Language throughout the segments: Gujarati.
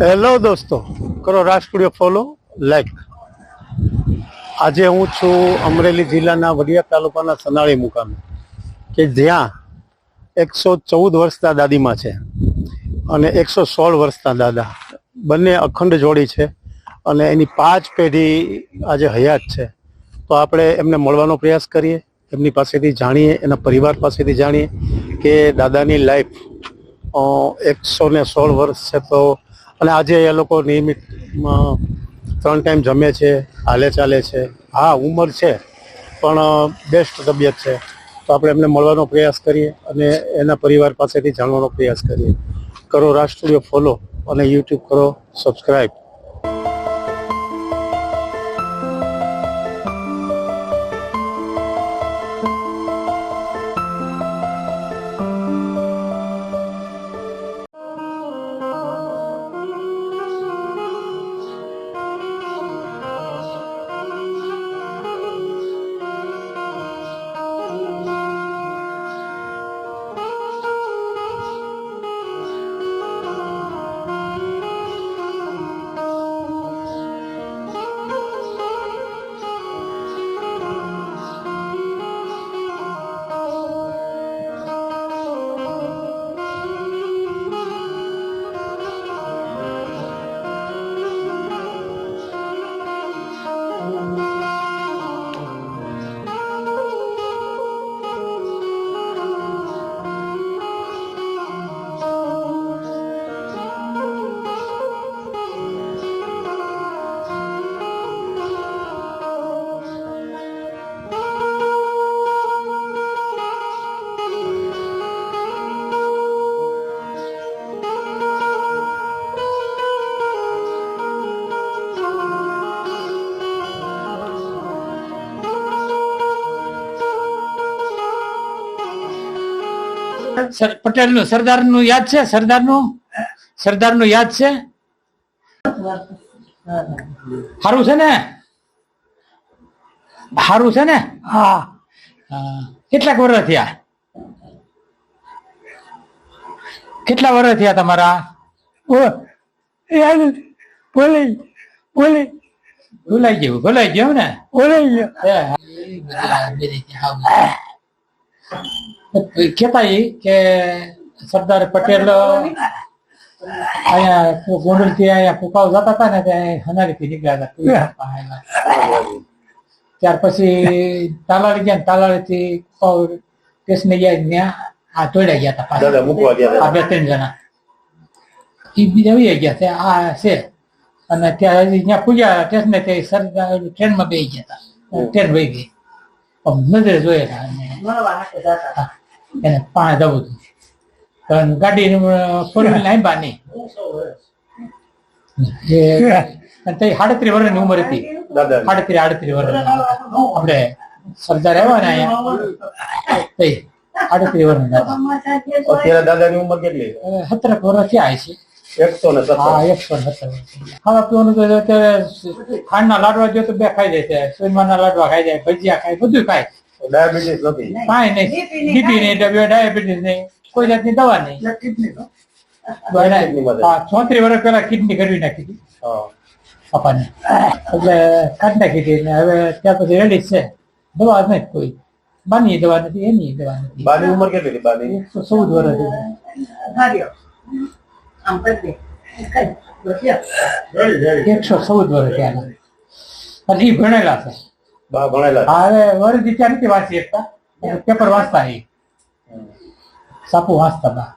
હેલો દોસ્તો. કરો રાજ સ્ટુડિયો ફોલો લાઈક આજે હું છું અમરેલી જિલ્લાના વડિયા તાલુકાના સનાળી મુકામે, કે જ્યાં એકસો ચૌદ વર્ષના દાદીમાં છે અને એકસો સોળ વર્ષના દાદા. બંને અખંડ જોડી છે અને એની પાંચ પેઢી આજે હયાત છે. તો આપણે એમને મળવાનો પ્રયાસ કરીએ, એમની પાસેથી જાણીએ, એના પરિવાર પાસેથી જાણીએ કે દાદાની લાઈફ એકસો ને સોળ વર્ષ છે તો અને આજે એ લોકો નિયમિત ત્રણ ટાઈમ જમે છે, હાલે ચાલે છે. હા, ઉંમર છે, પણ બેસ્ટ તબિયત છે. તો આપણે એમને મળવાનો પ્રયાસ કરીએ અને એના પરિવાર પાસેથી જાણવાનો પ્રયાસ કરીએ. કરો રાષ્ટ્રીય ફોલો અને યુટ્યુબ કરો સબસ્ક્રાઈબ પટેલનું સરદારનું યાદ છે? સરદારનું સરદારનું યાદ છે? સારું છે ને? સારું છે ને? હા. કેટલાક વર્ષ થયા? કેટલા વર્ષ થયા તમારા? બોલે બોલે ભૂલાઈ ગયું ભૂલાઈ ગયું ને? ભૂલાઈ ગયું. કેતા ઈ કે સરદાર પટેલ અહીંયા ગોંડલથી અહીંયા ફુકાવ જતા હતા ને ત્યાં હનારી થી નીકળ્યા હતા ત્યાર પછી તાલાળી ગયા ને તાલાળી થી ફુકાવ સ્ટેશને ગયા ત્યાં આ તોડ્યા ગયા હતા દાદા મૂકવા ગયા હતા. આ બે ત્રણ જણા ઈ બીજા વહી ગયા છે આ છે અને ત્યાં હજી ત્યાં પૂજા સ્ટેશને તે સરદાર ટ્રેનમાં બેસી ગયા હતા ટ્રેન વહી ગઈ આમ નજરે જોયેલા અને હા, એને પાણી હતું પણ ગાડી ફોર વ્હીલ લાંબા નહીં. એ અને તે સાડત્રીસ વર્ષની ઉંમર હતી. દાદા સાડત્રીસ આડત્રીસ વર્ષ આપણે સરદાર આવ્યા ને અહીંયા. તે આડત્રીસ વર્ષના અત્યારે દાદાની ઉંમર કેટલી સત્તરક વર્ષ થયા છે એકસો ને હા એકસો ને સત્તર ખાવા પીવાનું તો અત્યારે ખાંડના લાડવા જો તો બે ખાઈ જાય છે. સોનમાના લાડવા ખાઈ જાય ભજીયા ખાય બધું ખાય. ડાયાબિટીસ નથી. કાંઈ નહીં. બીપી નહીં ડાયાબિટીસ. નહીં કોઈ જાતની દવા નહીં. હા ચોત્રીસ વર્ષ પહેલા કિડની કરવી નાખી હતી. પપ્પાને એટલે કાઢી નાખી હતી ને હવે ત્યાર પછી રેડી છે. દવા નહીં કોઈ. બાની દવા નથી એની દવા નથી. બાની ઉંમર કેટલી હતી બાની? એકસો ચૌદ વર્ષ એકસો ચૌદ વર્ષ થયા અને એ ભણેલા છે. ભણેલા. છે. હા, ત્યાં નથી વાંચી શકતા. પેપર વાંચતા એ સાપુ વાંચતા બા.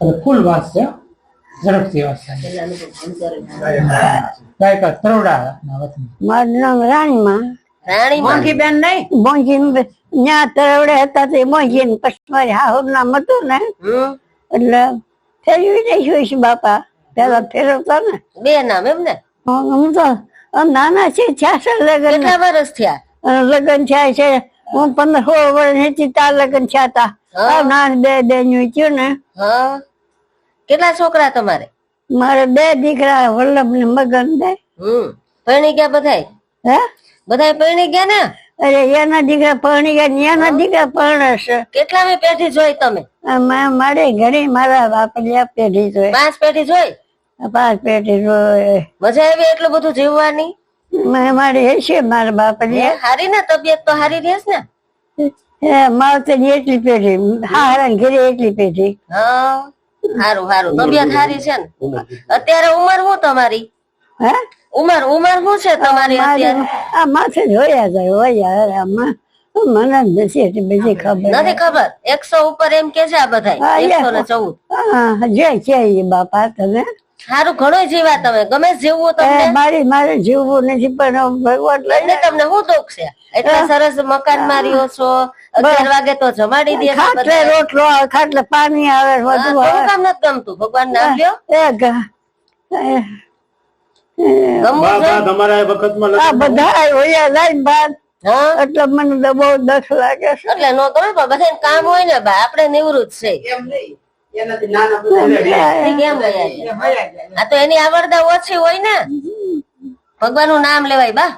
એટલે ફૂલ વાંચશે ઝડપથી વાંચતા તરોડા મારું નામ રાણીમાં. રાણી બેન નહીં? મોંઘી ન્યા તરવડે હતા તે મોંઘી ને પછી મારી હાહુર નામ હતું ને. એટલે ફેરવી દઈશું બાપા. પેલા ફેરવતા ને. બે નામ એમ ને? હું તો નાના છે છ્યાસઠ લગ્ન કેટલા વર્ષ થયા? લગ્ન થયા છે. હું પંદર સોળ વર્ષ હતી તાર લગ્ન થયા હતા નાની બે બેન્યું થયું ને. કેટલા છોકરા તમારે? મારે બે દીકરા વલ્લભ ને મગન બે. હમ. પરણી ગયા બધાય? હે? બધાય પરણી ગયા ને? અરે એના દીકરા પરણી ગયા એના દીકરા પરણશે કેટલામી પેઢી જોઈ તમે? મારે ઘણી મારા બાપ પેઢી જોઈ. પાંચ પેઢી જોઈ? પાંચ પેટી રોય. મજા આવી એટલું બધું જીવવાની? મેં મારી હશે મારા બાપની. હારી ને તબિયત તો હારી રહેશ ને? હે માવતરની એટલી પેઢી. હારા ઘરે એટલી પેઢી. હા હારું હારું. તબિયત હારી છે ને? અત્યારે ઉંમર શું તમારી? હે? ઉંમર ઉંમર શું છે તમારી અત્યારે? આ માથે જ હોયા જાય હોય આમાં મને જ નથી એટલી બધી ખબર. નથી ખબર? એકસો ઉપર એમ કે છે આ બધા એકસો ને ચૌદ. હા જે છે એ બાપા તમે? સારું ઘણું જીવા તમે. ગમે જીવવું તમને. મારી મારે જીવવું નથી પણ ભગવાન લઈને તમને શું દુઃખ છે? એટલા સરસ મકાન માર્યો છો. અગિયાર વાગે તો જમાડી દે ખાટલે રોટલો ખાટલે પાણી આવે હા, બધું આવે. કામ નથી ગમતું. ભગવાન નામ લ્યો તમારા બધા હોયા એટલે મને તો બહુ દખ લાગે એટલે નો ગમે પણ બધાને કામ હોય ને ભાઈ. આપડે નિવૃત્ત છે. એમ જાય? આ તો એની આવડતા ઓછી હોય ને. ભગવાનનું નામ લેવાય બા.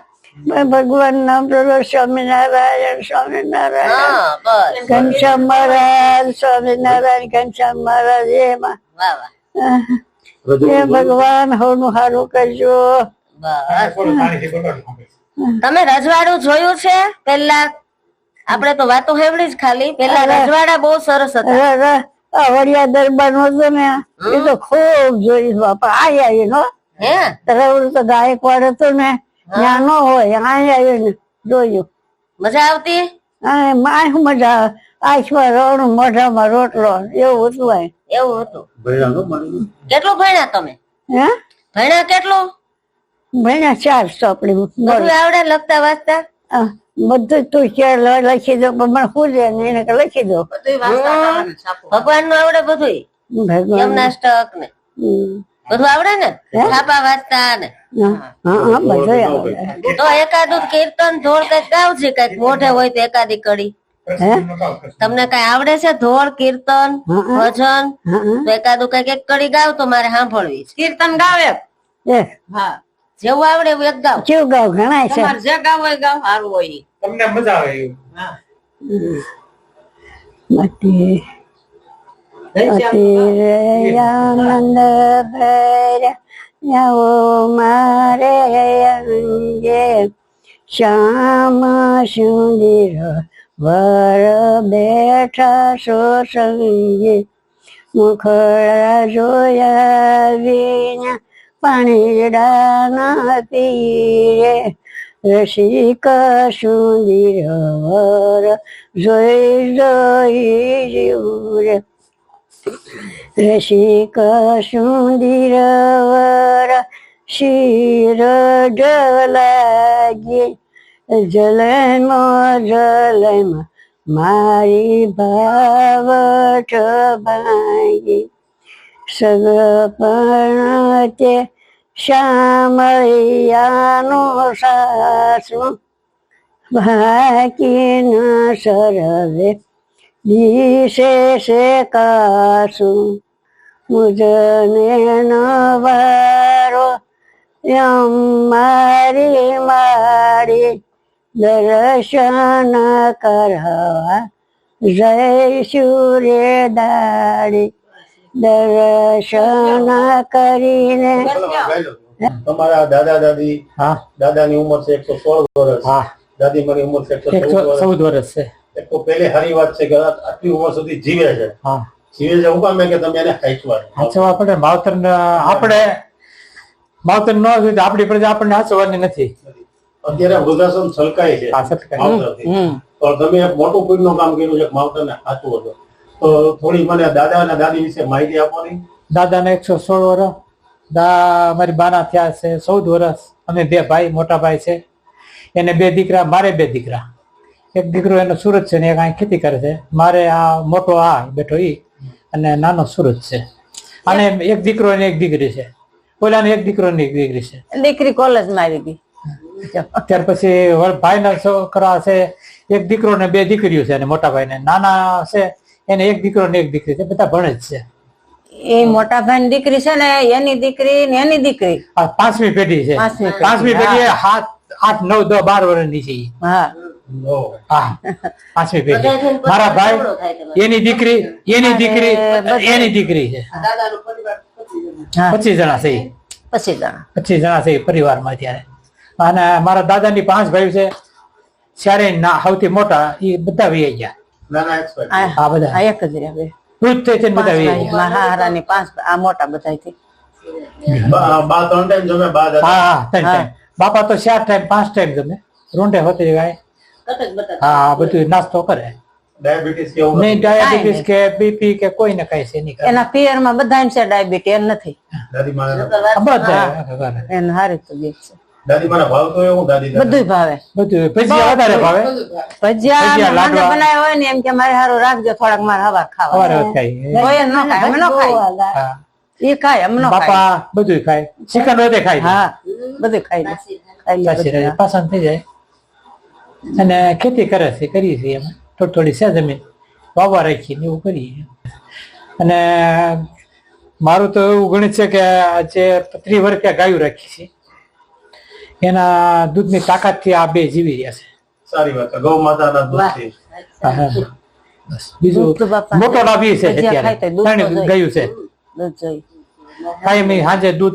ભગવાન નામ સ્વામિનારાયણ સ્વામિનારાયણ. હા ઘનશ્યામ મહારાજ સ્વામિનારાયણ ઘનશ્યામ મહારાજ એમાં. વાહ વાહ. રજૂ એ ભગવાન હોનું સારું કરજો. તમે રજવાડું જોયું છે? પેલા આપડે તો વાતો હેવડી જ ખાલી. પેલા રજવાડા બહુ સરસ હતા. વડિયા દરબાર નો હતો ને એ તો ખૂબ જોયું બાપા. આયા એનો હે. તરવડું તો ગાયકવાડ હતો ને ત્યાં નો હોય આયા એને જોયું. મજા આવતી? આ આંખ મજા આવે. આંખમાં રોણું મોઢામાં રોટલો એવું હતું આય. એવું હતું. કેટલું ભણ્યા તમે? હે? ભણ્યા કેટલું? ભણ્યા ચાર ચોપડી બધું આવડે લખતા વાંચતા? બધું તું લખી દો પણ શું પૂછે એને લખી દો. ભગવાનનું આવડે બધું ભગવાન. યમનાષ્ટક ને બધું આવડે ને? છાપા વાંચતા ને? હા હા હા, બધું આવડે. તો એકાદું કીર્તન ધોળ કંઈક ગાવ છે કંઈક મોઢે હોય તો એકાદી કડી. તમને કઈ આવડે છે? ધોળ કીર્તન. ભજન? તો એકાદું કંઈક એક કડી ગાવ તો મારે સાંભળવી કીર્તન ગાવે હા. જેવું આવડે એવું એક ગાવ. કેવું ગાવ? ઘણા છે. જે ગાવ હોય ગાવ સારું હોય તમને મજા આવે એવું? માટે આનંદ ભર જાઓ મારે અંગે. શ્યામ સુંદર વર બેઠા સો સંગે. મુખડા જોયા વિના પાણી ડાના પીરે. રસિક સુંદર વર જોઈ જોઈ જીવરે રસિક સુંદર વર શિર જલાગી જલમાં જલમાં મારી ભાવટ ભાંગી સગપણ તે શ્યામળિયાનું સાસું બાકી ન સરવે દિશે સે કાસું. મુજને નવારો, યમ મારી મારી દર્શન કરવા જય સૂર્ય દાડી. દર્શન કરીને તમારા દાદા દાદી હા. દાદાની ઉંમર છે એકસો સોળ વર્ષ. હા. દાદી મારી ઉંમર છે એકસો ચૌદ વર્ષ. છે. એક તો પહેલી સારી વાત છે કે આટલી ઉંમર સુધી જીવે છે. હા. જીવે છે હું કામ કે તમે એને હાચવા હાચવા પડે. માવતર આપણે માવતર ન હોય તો આપણી પ્રજા આપણને હાચવાની નથી. અત્યારે વૃદ્ધાશ્રમ છલકાય છે. પણ તો તમે એક મોટું પુણ્યનું કામ કર્યું છે માવતરને હાચવો હતું તો થોડી મને દાદા અને દાદી વિશે માહિતી આપવાની દાદાને એકસો સોળ વર્ષ દા મારી બાના થયા છે ચૌદ વર્ષ અમે બે ભાઈ મોટા ભાઈ છે. એને બે દીકરા મારે બે દીકરા. એક દીકરો એનો સુરત છે ને એક અહીં ખેતી કરે છે. મારે આ મોટો આ બેઠો ઈ અને નાનો સુરત છે. અને એક દીકરો ને એક દીકરી છે. ઓલાને એક દીકરો ને એક દીકરી છે. દીકરી કોલેજમાં આવી ગઈ. ત્યાર પછી ભાઈ ભાઈના છોકરા છે. એક દીકરો ને બે દીકરીઓ છે અને મોટા ભાઈને. નાના છે એને એક દીકરો ને એક દીકરી છે બધા ભણે જ છે. એ મોટા ભાઈ દીકરી છે ને એની દીકરી ને એની દીકરી. પાંચમી પેઢી છે. પાંચમી પેઢી, સાત આઠ નવ દસ બાર વર્ષની છે પાંચમી પેઢી. મારા ભાઈ એની દીકરી એની દીકરી એની દીકરી છે. પચીસ જણા. છે પચીસ જણા. પચીસ જણા છે પરિવાર પરિવારમાં અત્યારે. અને મારા દાદાની પાંચ ભાઈ છે. ત્યારે ના સૌથી મોટા એ બધા વી ગયા. આ બધા. એક જ રહ્યા બે. થઈ બધા પાંચ આ મોટા બાપા તો ચાર ટાઈમ પાંચ ટાઈમ જમે. રોંઢે હોતી ગાય. હા બધું નાસ્તો કરે. ડાયાબિટીસ કે નહીં ડાયાબિટીસ કે બીપી કે કોઈ ને કઈ છે નહીં એના પિયરમાં બધા છે ડાયાબિટી એમ નથી. દાદી માને આ બધા એને હારી તો છે. દાદી માને ભાવતું એવું દાદી બધું ભાવે. બધું ભજીયા વધારે ભાવે? ભજીયા ભજીયા, બનાવ્યા હોય ને એમ કે મારે હારું રાખજો થોડાક મારે હવા ખાવા. સવારે ખાઈ. કોઈ ન ખાય અમે ન ખાય એ ખાય અમે ન બાપા બધું ખાય. ચિકન વધે ખાય હા બધું ખાઈ ખાઈ લે સાચી બધું. રહે પાસંદ થઈ જાય. અને ખેતી કરે છે કરીએ છીએ અમે થોડી થોડી છે જમીન. વાવવા રાખીએ ને એવું કરીએ. અને મારું તો એવું ગણિત છે કે આજે ત્રી વર્ષ ગાયું રાખી છે. એના દૂધની તાકાતથી આ બે જીવી રહ્યા છે. સારી વાત ગૌ માતાના દૂધથી. બીજું મોટો ડાબી છે અત્યારે. ગાયું છે. કાયમી સાંજે દૂધ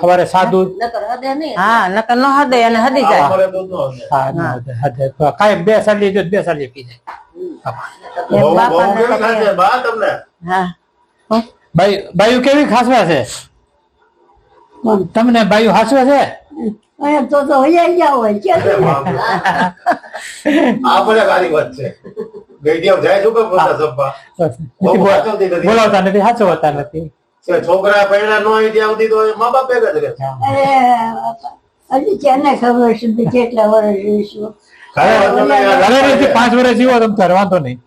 સવારે સાદું હા નકર ન હદે અને હદી જાય. હા હદે. કાયમ બે સાલી દૂધ બે સાલી પી જાય. બાયું કેવી ખાસવા છે? તમને? બાયુ હાસવે છે? અહીંયા તો તો હોઈ ગયા હોય છે આ બધા સારી વાત છે. ગઈડિયા જાય શું કે પોતા સપ્પા બહુ નથી સાચવતી નથી. બોલાવતા નથી સાચવતા નથી. છોકરા પૈણા નો હોય ત્યાં સુધી તો મા બાપ ભેગા જ રહે હજી કેને ખબર છે કેટલા વર્ષ પાંચ વર્ષ જીવો તમે તારે વાંધો નહીં.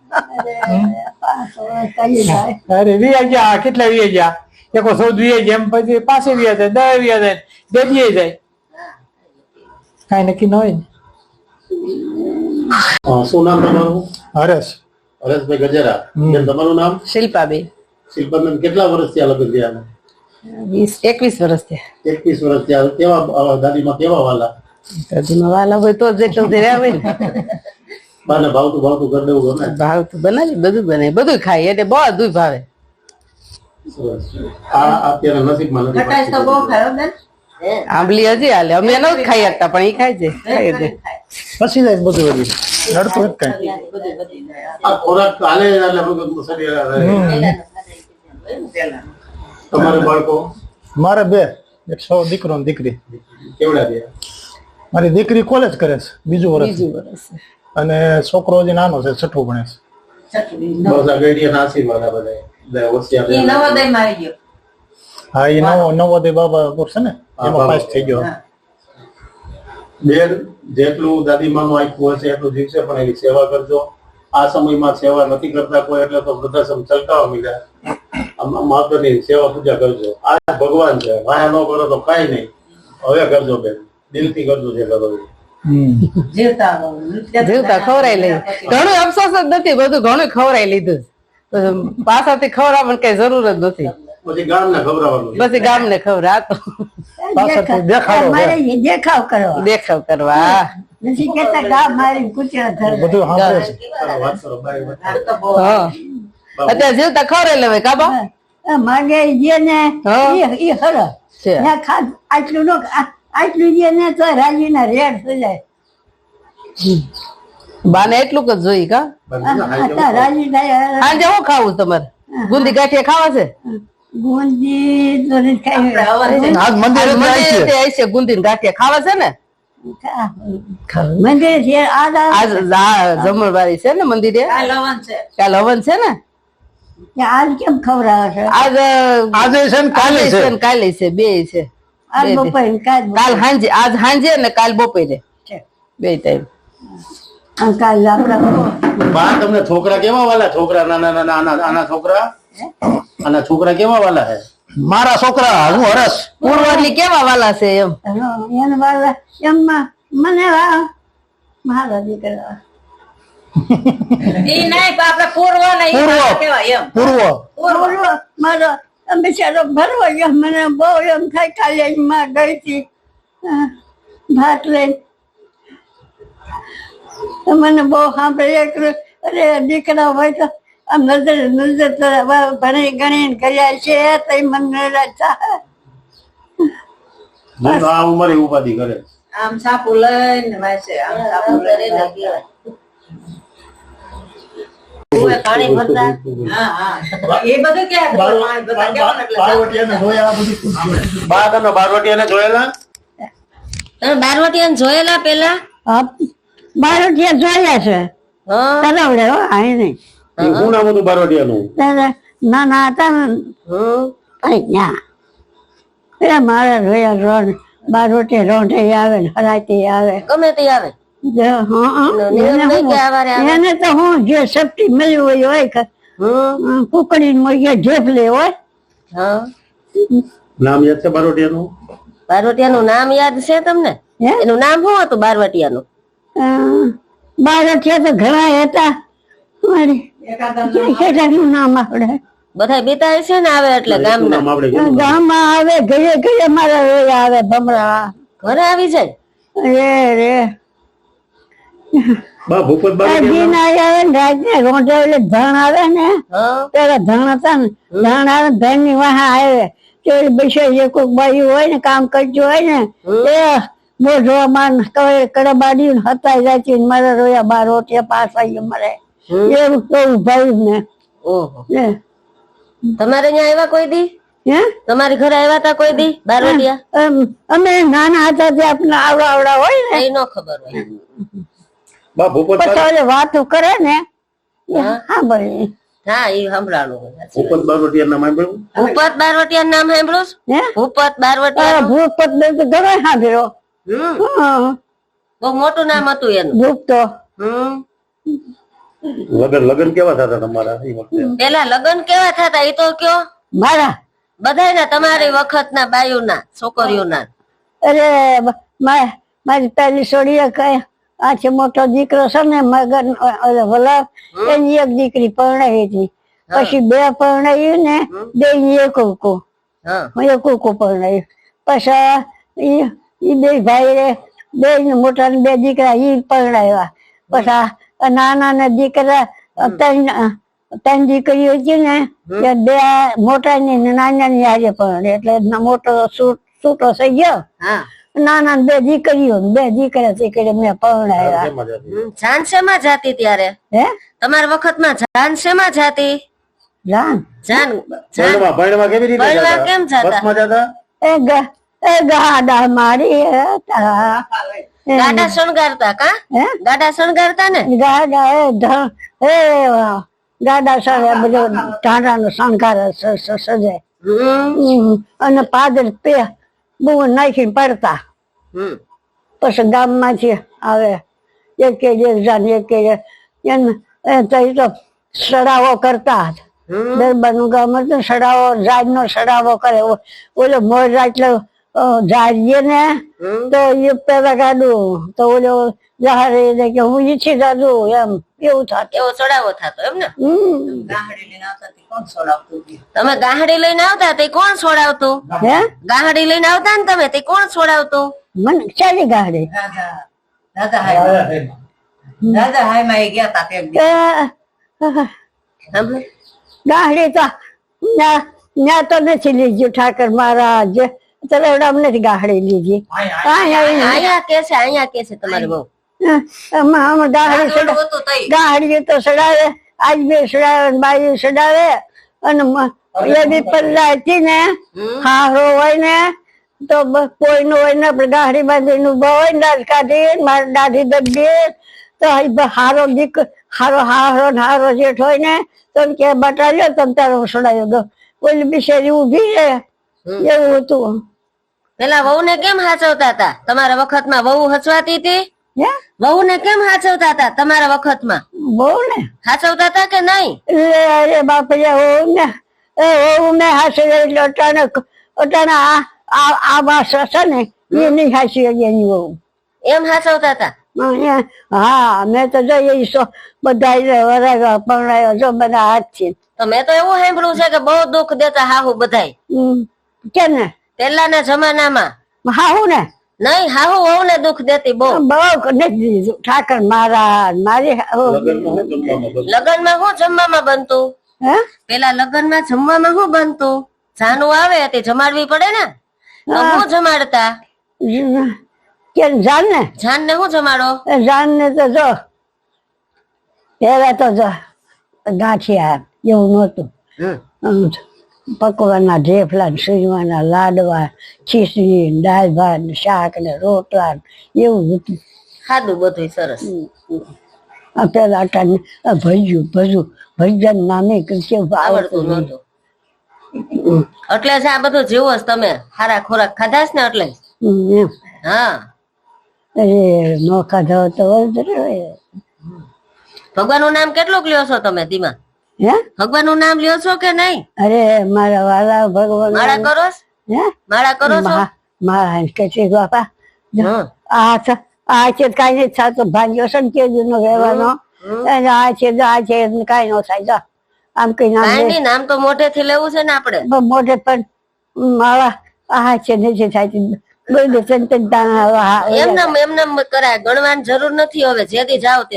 અરે વી ગયા કેટલા વી ગયા? એક ચૌદ વી ગયા પછી પાસે વી જાય દસ વી જાય દેદીએ જાય. કઈ નક્કી ન હોય ને શું નામ તમારું હરેશ હરેશભાઈ ગજેરા તમારું નામ શિલ્પાબેન શિલ્પાબેન કેટલા વર્ષ થયા લગ્ન થયા વીસ એકવીસ વર્ષ થયા એકવીસ વર્ષ થયા કેવા દાદીમાં કેવા વાલા દાદીમાં વાલા હોય તો ધીરે હોય બાને ભાવતું ભાવતું કરી દેવું ગમે ભાવ તો બનાવી બધું બને બધું ખાય એટલે બધું ભાવે. આ અત્યારે નસીબમાં નથી પાછું. આંબલી હજી હાલે. અમે ન ખાઈ શકતા પણ એ ખાય છે. ખાઈ છે. પછી જાય બધું બધું નડતું જ કઈ. ખોરાક હાલે. તમારે બાળકો? મારે બે. એક સો દીકરો ને દીકરી. કેવડા બે મારી દીકરી કોલેજ કરે છે બીજું વર્ષ વર્ષ અને છોકરો હજી નાનો છે છઠ્ઠું ભણે છે. બસ આ આ બધા. બધા. હા એ નવો નવોદય બાબા છે ને? એમાં પાસ થઈ ગયો. બેન જેટલું દાદીમાનું આપ્યું હશે એટલું જીવશે પણ એની સેવા કરજો. આ સમયમાં સેવા નથી કરતા કોઈ એટલે તો વૃદ્ધાશ્રમ ચલકાવા મળ્યા આમ માતાની સેવા પૂજા કરજો. આ ભગવાન છે. માયા ન કરો તો કઈ નહીં. હવે કરજો બેન. દિલથી કરજો જે કરો જીવતા ખવરાઈ લઈ ઘણું અફસોસ જ નથી બધું ઘણું ખવરાઈ લીધું. પછી પાછળથી ખવડાવવાની કઈ જરૂર જ નથી. પછી ગામને ખવડાવવાનું પછી ગામને છે. દેખાવ કરવા. દેખાવ કરવા. નથી કેતા ગામ મારી બધું સાંભળે. હા. અત્યારે જીવતા કાબા? માંગે જે ને હા. ઈ ઈ હરો આટલું નો આટલું જે ને તો રાજીના રેડ થઈ જાય. બાને એટલું જ જોઈ કા? રાજી થાય આજે શું ખાવું તમારે? ગુંદી ગાંઠિયા ખાવા છે? ગુંદી તો નથી ખાઈ આજ મંદિરે જાય છે. ગુંદી ગાંઠિયા ખાવા છે ને? મંદિર છે આજ જમણવારી છે ને મંદિરે? કાલ હવન છે. ને? આજ કેમ ખવડાવે છે? આજ આજે છે ને કાલે છે. ને કાલે છે બે છે. કાલ હાંજે આજ હાંજે ને કાલ બપોરે. બે ટાઈમ. કાલ આપડા તમને છોકરા કેવા વાલા? છોકરા નાના નાના આના છોકરા? આના છોકરા કેવા વાલા હે? મારા છોકરા હું હરસ. પૂર્વજી કેવા વાલા છે એમ? એને વાલા એમ મને મારા દીકરા. પૂર્વ પૂર્વ. ઓલો મારો બિચારો ભરવો ગયો મને બહુ એમ થાય કાલે માં ગઈ હતી. ભાત લઈને. મને બહુ સાંભળે અરે દીકરા હોય તો નજર નજર ભણી ગણી કર્યા છે તઈ મને રચા હું તો આ ઉંમરે ઉપાધિ કરે. આમ સાપુ લઈને વાસે આમ સાપુ લઈને કહેવાય. કુએ પાણી ભરતા. હા હા. એ બધું ક્યાં ખબર? પાણી બધા કેવાનું એટલે બારવટિયાને જોયા આ બધું બા તમે બારવટીયાને જોયેલા? પેલા? બારવટિયા જોયેલા છે. હા. તરવડે હો આય નહીં. એ શું નામ હતું બારવટીયાનું? ના ના હતા ને. હમ. અહીંયા એ મારા રોયા રોડ બારોટે રોંઢે આવે ને હરાતી આવે. ગમે તે આવે. જો, હા, હા. એનો તો હું જે સેફટી મળ્યું હોય હોય કુકડી મોઈએ ઢેફલે હોય. નામ યાદ છે બારોટિયાનું બારોટિયાનું નામ યાદ છે તમને? એનું નામ શું હતું બારવટીયાનું? અ, બારોટિયા તો ઘણા હતા. મારી કેટલાકનું નામ આપણે બધા બીતા છે ને આવે એટલે ગામના નામ આપણે કીધું. ગામમાં આવે ઘરે ઘરે મારા રોયા આવે ભમરા. ઘરે આવી જાય? રે રે. બા ભૂપત બારવટીયા આવે ને રાતને રોંઢે એટલે ધણ આવે ને પેલા ધણ હતા ને ધણ આવે ધણની વાહ આવે. તો બેસે જે કોઈ બાયું હોય ને કામ કરજો હોય ને એ મોઢો માન કડબાડી ને હતાઈ જાતી ને મારા રોયા બાર રોટિયા પાસ આવી મરે એવું તો ભાઈ ને. ઓહો. તમારે અહીંયા આવ્યા કોઈ દી? હે? તમારી ઘરે આવ્યા હતા કોઈ દી બારવટીયા? અમે નાના હતા તે આપણે આવડા આવડા હોય ને. એ નો ખબર હોય. બા ભૂપત પછી વાતો કરે ને. હા. ભાઈ. હા એ સંભળાણું ભૂપત બારવટિયા નામ સાંભળ્યું? ભૂપત બારવટીયા નામ સાંભળ્યું હે? ભૂપત બારવટિયા. ભૂપત બે તો સાંભળ્યો. બહુ મોટું નામ હતું એનું. ભૂપ તો હમ. લગન લગન કેવા થતા તમારા એ વખતે? પેલા લગ્ન કેવા થતા? એ તો કયો? મારા? બધાયના તમારી વખતના બાયુના છોકરીઓના. અરે મા- મારી પહેલી છોડીએ કઈ આ છે મોટો દીકરો છે ને મગન ઓલો એની એક દીકરી પરણાવી હતી. પછી બે પરણાવી ને બે એક ઉકો. હા. એક ઉકો પરણાવી પછી ઈ ઈ બે ભાઈ બે ને મોટા ને બે દીકરા ઈ પરણાવ્યા. પછી આ નાના ના દીકરા ત્રણ દીકરીઓ છે ને બે મોટા ની નાના ની આજે પણ એટલે મોટો સૂટ છૂટો થઈ ગયો. નાના બે દીકરીઓ બે દીકરા દીકરી મેં પરણાવ્યા જાન શેમાં જાતી ત્યારે? હે? તમારા વખતમાં જાન શેમાં જાતી? જાન? જાન જાન. ભણવા ભણવા કેવી રીતે ભણવા કેમ જાતા? બસમાં જતા? એ ગ- એ ગાડા મારી હતા. ગાડા શણગારતા કા? ગાડા શણગારતા ને? ગાડા એ ધ- એ ગાડા સરે બધો ઢાંડાનો શણગાર સ- સ- સજે. અને પાદર પે બહુ નાખીને પડતા. પછી પછી ગામમાંથી આવે એક કે એક જાન એક. એક. એ તો તો સડાવો કરતા દરબાર દરબારનું ગામ હતું સડાવો રાજનો સડાવો કરે. ઓલો મોર એટલે જાડીએ ને તો એ પેલા કાઢું તો ઓલો જહારે કે હું ઈચ્છી કાઢું એમ. એવું થતું. એવો ચડાવો થતો એમ ને? ગાહડી લઈને આવતા કોણ સોડાવતું? તમે ગાહડી લઈને આવતા તે કોણ છોડાવતું હે? ગાહડી લઈને આવતા ને તમે તે કોણ છોડાવતું મને ચાલી ગાહડી. દાદા હાય દાદા હાયમાં ગયા તા તે? ગાડી તો ના ન્યા તો નથી લીધું ઠાકર મહારાજ. નથી ગાડી લીધી અહીંયા આવીને, અહીંયા કે છે અહીંયા કે છે તમારી બહુ. તો સડાવે આજ બે સડાવે બાઈ સડાવે અને પલ્લા હતી ને હારો હોય ને તો કોઈનું હોય ને આપણે ગાડી બાંધીને ઊભા હોય ને કાઢી મારી દાઢી દબી તો હારો દીક હારો હારો હારો જેઠ હોય ને તો કે બટાડ્યો તમે તારો સડાયો ઓલી બિચારી ઊભી છે. એવું હતું. પેલા વહુ ને કેમ હાચવતા હતા? તમારા વખતમાં વહુ હચવાતી હતી? વહુ ને કેમ હાચવતા હતા તમારા વખતમાં? બહુ ને હાચવતા હતા કે નહીં? અરે બાપ રે વહુ ને એ વહુ ને હાસી એટલે અટાણે અટાણે આ આ વાસ હશે છે ને એ નહીં હાસી એની વહુ. એમ હાચવતા હતા? હા મેં તો જઈ બધા પણ જો બધા હાથ છે. તો મેં તો એવું સાંભળ્યું છે કે બહુ દુઃખ દેતા હાહુ બધાય. કેમ ને? પેલાના જમાનામાં. હાહુ ને નહીં હાહુ હોવ ને દુઃખ દેતી બહુ. બહુ ઠાકર મારા મારી. લગ્નમાં શું જમવામાં બનતું? હે? પેલા લગ્નમાં જમવામાં શું બનતું? જાનું આવે તે જમાડવી પડે ને? શું જમાડતા કે જાન ને જાન ને શું જમાડો? જાન ને તો જો પેલા તો જો ગાંઠિયા એવું નહોતું. પકવાના ઢેફલા ને સુજવાના લાડવા ખીચડી ને દાળ ભાત ને શાક ને રોટલા એવું હતું ખાધું બધું સરસ. પેલા અટાણે આ ભજ્યું ભજું ભજન નામે કૃષ્ણ આવડતું નતું એટલે આ બધું જીવો જ તમે સારા ખોરાક ખાધા ને એટલે? હા. એ નો ખાધો તો ભગવાનનું નામ કેટલુંક લ્યો છો તમે ધીમા? હે? ભગવાનનું નામ લ્યો છો કે નહીં? અરે મારા વાલા ભગવાન માળા કરો હે? કરો છો? મારા કે છે બાપા. આ છે આ છે કાઈ નહીં થતો ભાગ્યો છે ને કેદી નો રહેવાનો અને આ છે આ છે કાઈ નો થાય જો. આમ કઈ નામ નહીં. નામ તો મોઢેથી લેવું છે ને આપણે. મોઢે પણ મારા આ છે નથી થાય છે. એમને એમને કરાય ગણવાની જરૂર નથી હવે જેથી જાવ તે.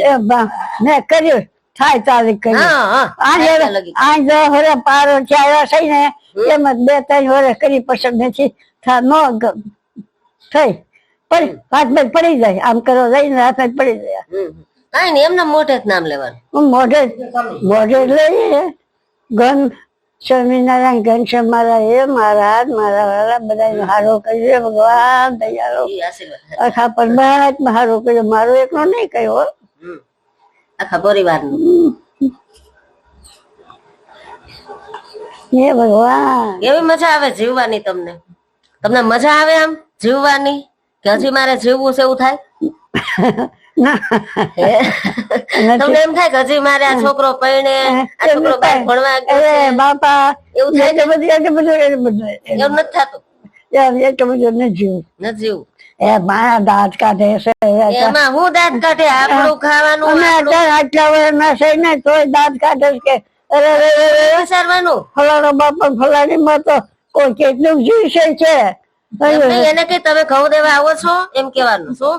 મેં કર્યું. થાય તારીખ કર્યું આજે હા. આ ત્યાં જરા- લગી. આ પારો ચાલ્યા છે ને એમાં બે ત્રણ વર્ષ કરી પસંદ નથી થા ન થઈ. પડી. હાથમાં પડી જાય. આમ કરો જઈને હાથમાં પડી જાય. કઈ નહીં એમને મોઢે જ નામ લેવાનું. મોઢે મોઢે લઈએ ઘન સ્વામિનારાયણ ઘનશ્યામ મારા એ મહારાજ મારા વાળા બધા હારો કર્યો. ભગવાન દયાળો. આખા પરમાત્મા હારો કર્યો. મારો એકનો નહીં કર્યો આખા પરિવારનું. હે ભગવાન. એવી મજા આવે જીવવાની તમને? તમને મજા આવે આમ જીવવાની? કે હજી મારે જીવવું છે એવું થાય? તમને એમ થાય કે હજી મારે આ છોકરો પરણે આ છોકરો બહાર ભણવા બાપા એવું થાય કે બધું એવું નથી થતું. નથી જીવું. નથી જીવવું. એ મારા દાંત કાઢે છે એમાં હું દાંત કાઢે? આપણું ખાવાનું અમે અત્યારે આટલા વર્ષના છે ને તોય દાંત કાઢે છે અરે વિચારવાનું? ફલાણો બાપા ફલાણી માં તો કોઈ કેટલું જીવશે છે એને કે તમે ઘઉં દેવા આવો છો? એમ કેવાનું શું?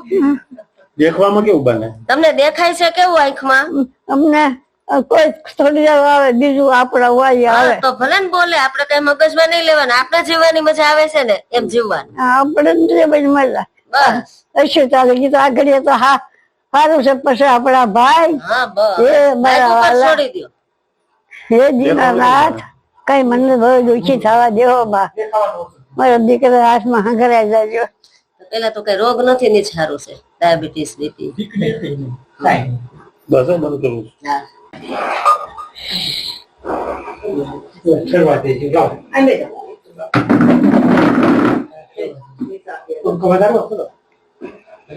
દેખવામાં કેવું બને? તમને દેખાય છે કેવું આંખમાં? અમને કોઈ થોડી આવે બીજું આપડા વાય આવે. તો ભલે ને બોલે આપડે કઈ મગજમાં નહીં લેવાનું. આપણે જીવવાની મજા આવે છે ને એમ જીવવાનું. આપણે નથી બધી મજા. બસ. હશે ચાલે ગીતો. આગળ તો હા સારું છે પછી આપણા ભાઈ. હા બસ. એ મારા વાલા. હે દીનાનાથ કઈ મને બહુ દુઃખી થવા દેવો બા. મારો દીકરા હાથમાં હંગરાઈ જાજો. પેલા તો કઈ રોગ નથી ને સારું છે ડાયાબિટીસ બીપી. બસ બંધ કરવું હા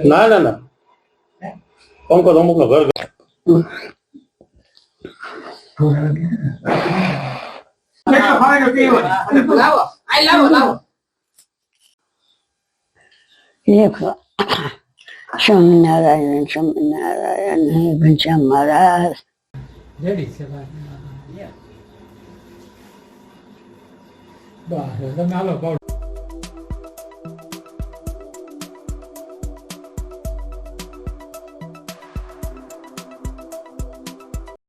ના ના ના પંકજ અમુક નો ઘર લેખો સ્વામિનારાયણ સ્વામિનારાયણ હે ઘનશ્યામ મહારાજ રેડી છે બસ તમે હાલો